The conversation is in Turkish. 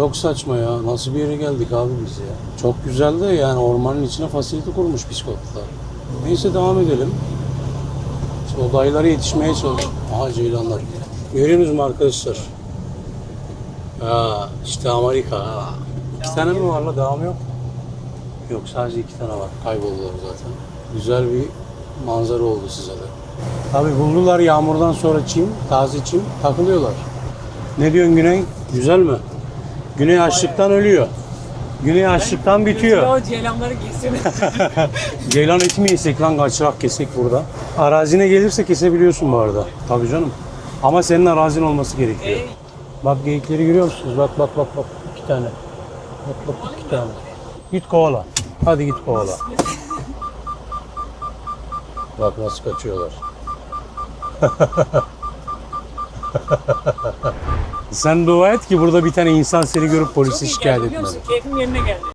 Çok saçma ya. Nasıl bir yere geldik abi biz ya. Çok güzel de yani ormanın içine fasilite kurmuş psikopatlar. Neyse devam edelim. İşte o dayılara yetişmeye çalış. Aha ceylanlar. Görüyorsunuz mu arkadaşlar? Ha, işte Amerika. Ha. İki tane mi var la? Devam yok. Yok sadece iki tane var. Kayboldular zaten. Güzel bir manzara oldu size de. Tabii buldular yağmurdan sonra çim, taze çim takılıyorlar. Ne diyorsun Güney? Güzel mi? Güney açlıktan ölüyor. Güney açlıktan bitiyor. O ceylanları giysin. Ceylan eti mi yesek lan kaçırak kesek burada? Arazine gelirse kesebiliyorsun bu arada. Tabii canım. Ama senin arazin olması gerekiyor. Bak geyikleri görüyor musunuz? Bak bak bak bak. iki tane. Bak bak iki tane. Git kovala. Hadi git kovala. Bak nasıl kaçıyorlar. Sen dua et ki burada bir tane insan seni görüp polise Çok iyi şikayet geldi biliyor etmedi. musun? Keyfim yerine geldi.